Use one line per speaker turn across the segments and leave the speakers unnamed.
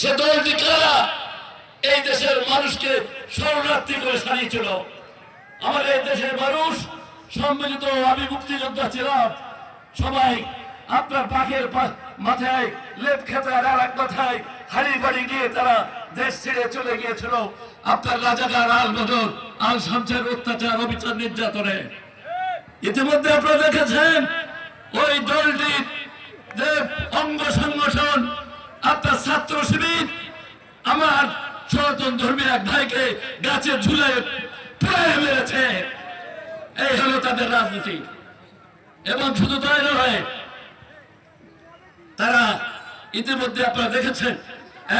সে দলটি কারা এই দেশের মানুষকে শরণার্থী করে সারিয়েছিল। আমাদের এই দেশের মানুষ, সম্মিলিত আমি মুক্তিযোদ্ধা ছিলাম। সবাই আপনার পাখের মাথায় লেপ খেতার আর এক মাথায় হাড়ি বাড়ি গিয়ে তারা দেশ ছেড়ে চলে গিয়েছিল। আপনার রাজাকার আল বদর, আল শামসের অত্যাচার, অবিচার নির্যাতনে। ইতিমধ্যে আপনারা দেখেছেন, ওই দলটির যে অঙ্গ সংগঠন সনাতন ধর্মীয় এক ভাইকে গাছে ঝুলে প্রায় মেরেছে। এই হলো তাদের রাজনীতি। এবং শুধু তাই নয়, তারা ইতিমধ্যে আপনারা দেখেছেন,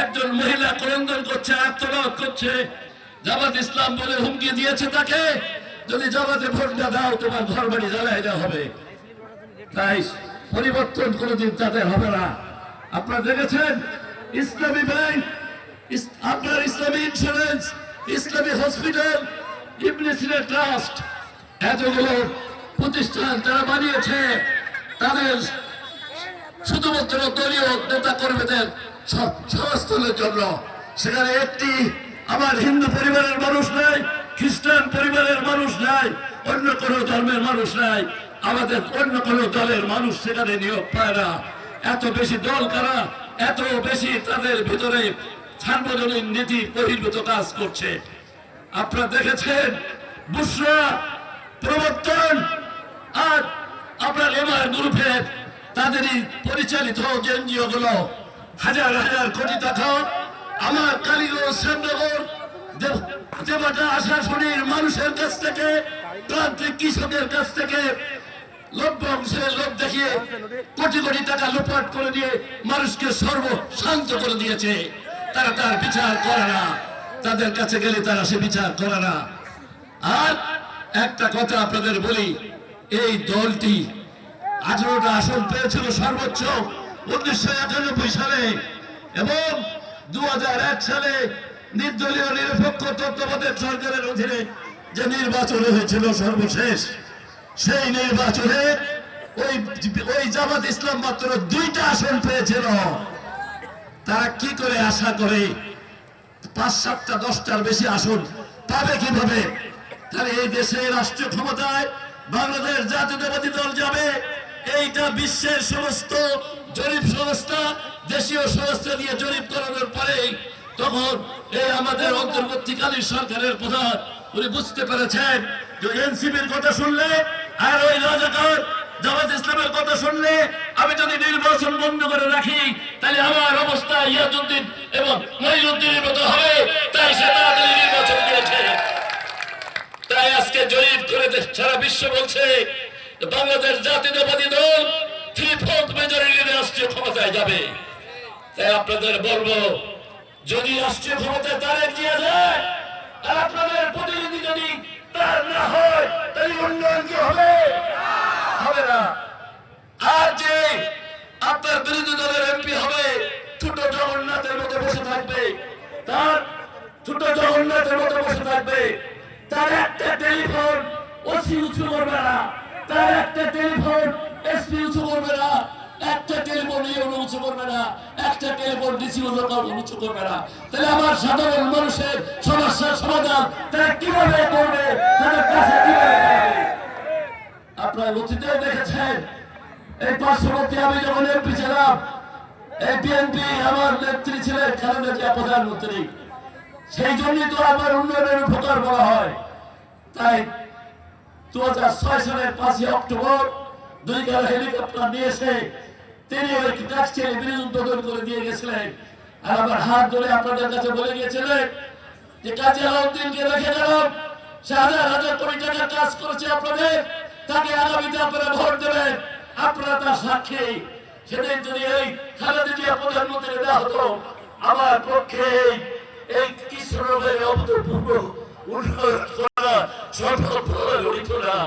একজন মহিলা ক্রন্দন করছে আত্মনাদ করছে। জামাত ইসলাম বলে হুমকি দিয়েছে তাকে, যদি জামাতে ভোট না দাও, তোমার ঘর বাড়ি জ্বালাই দেওয়া হবে। তাই পরিবর্তন কোনোদিন তাদের হবে না। আপনারা দেখেছেন, ইসলামী ব্যাংক আপনার ইসলামী ইন্স্যুরেন্স ইসলামী হসপিটাল ইবনে সিনা ট্রাস্ট এতগুলো প্রতিষ্ঠান তারা বানিয়েছে। তাদের শুধুমাত্র দলীয় নেতা কর্মীদের সমাজতলের জন্য। সেখানে একটি আমার হিন্দু পরিবারের মানুষ নাই, খ্রিস্টান পরিবারের মানুষ নাই, অন্য কোনো ধর্মের মানুষ নাই। আমাদের অন্য কোনো দলের মানুষ সেখানে নিয়োগ পায় না। এত বেশি দল কারা? এত বেশি তাদের ভিতরে সার্বজনীন নীতি বহির্ভূত কাজ করছে। আপনারা দেখেছেন বুসরা প্রবর্তন, আর আপনার এমআর গ্রুপের তাদেরই পরিচালিত এনজিও গুলো হাজার হাজার কোটি টাকা, আমার কালীগঞ্জ মানুষের কাছ থেকে, প্রান্তিক কৃষকের কাছ থেকে লোভ দেখিয়ে কোটি কোটি টাকা লোপাট করে দিয়ে মানুষকে সর্ব শান্ত করে দিয়েছে। তারা তার বিচার করে না। তাদের কাছে গেলে তারা সে বিচার করে না। আর একটা কথা আপনাদের বলি, এই দলটি আঠারোটা আসন পেয়েছিল সর্বোচ্চ উনিশশো একানব্বই সালে এবং দু হাজার এক সালে নির্দলীয় নিরপেক্ষ তত্ত্বাবধায়ক সরকারের অধীনে যে নির্বাচন হয়েছিল সর্বশেষ, সেই নির্বাচনে ওই ওই জামাত ইসলাম মাত্র দুইটা আসন পেয়েছিল। তারা কি করে আশা করে? পাঁচ সাতটা, দশটার বেশি আসন পাবে কীভাবে? তাহলে এই দেশে রাষ্ট্রীয় ক্ষমতায় বাংলাদেশ জাতীয়তাবাদী দল যাবে। এইটা বিশ্বের সমস্ত জরিপ সংস্থা, দেশীয় সংস্থা দিয়ে জরিপ করানোর পরেই তখন এই আমাদের অন্তর্বর্তীকালীন সরকারের প্রধান, উনি বুঝতে পেরেছেন যে এনসিপির কথা শুনলে আর ওই রাজাকার জামাত ইসলামের কথা শুনলে আমি যদি নির্বাচন বন্ধ করে রাখি, তাহলে আমার অবস্থা ইয়াজুদ্দিন এবং মহিউদ্দিনের মতো হবে। তাই সে তাড়াতাড়ি নির্বাচন করেছে। তাই আজকে জয়ীব করে সারা বিশ্ব বলছে, বাংলাদেশ জাতীয়তাবাদী দল থ্রি ফোর্থ মেজরিটি রাষ্ট্রীয় ক্ষমতায় যাবে। তাই আপনাদের বলব, যদি রাষ্ট্রীয় ক্ষমতায় তারেক দিয়ে যায়, আর আপনাদের প্রতিনিধি যদি তার না হয়, তাহলে উন্নয়ন কি হবে হবে না আর যে আপনার বিরোধী দলের এমপি হবে ছোট জগন্নাথের মতো বসে থাকবে তার ছোট জগন্নাথের মতো বসে থাকবে। তার একটা টেলিফোন, ওসি উঁচু করবে না। তার একটা টেলিফোন, এসপি উঁচু করবে না। একটা টেলিফোন ইউনো উঁচু করবে না। একটা টেলিফোন ডিসি উঁচু করবে না। তাহলে আমার সাধারণ মানুষের সমস্যার সমাধান তারা কীভাবে করবে, তাদের কাছে কীভাবে? আপনার অতীতে দেখেছেন, এই পার্শ্ববর্তী আমি যখন এমপি ছিলাম, এই বিএনপি আমার নেত্রী ছিলেন খালেদা প্রধানমন্ত্রী। সেই জন্যই তো আমার উন্নয়নের উপকার বলা হয়। তাই দু হাজার ছয় সালের পাঁচই অক্টোবর দুই গাড়ি হেলিকপ্টার নিয়ে এসে তিনি ওই কাজটির বিরোধী উদ্বোধন করে দিয়ে গেছিলেন। আর আমার হাত ধরে আপনাদের কাছে বলে গিয়েছিলেন যে, কাজী আলাউদ্দিনকে রেখে গেলাম। সে হাজার হাজার কোটি টাকার কাজ করেছে আপনাদের। তাকে আগামীতে আপনারা ভোট দেবেন। আপনারা তার সাক্ষী। সেদিন যদি এই খালেদা জিয়া প্রধানমন্ত্রী দেওয়া হতো, আমার পক্ষে এই কৃষ্ণনগরের অভূতপূর্ব উন্নয়ন করা সম্ভব হয়ে উঠত না।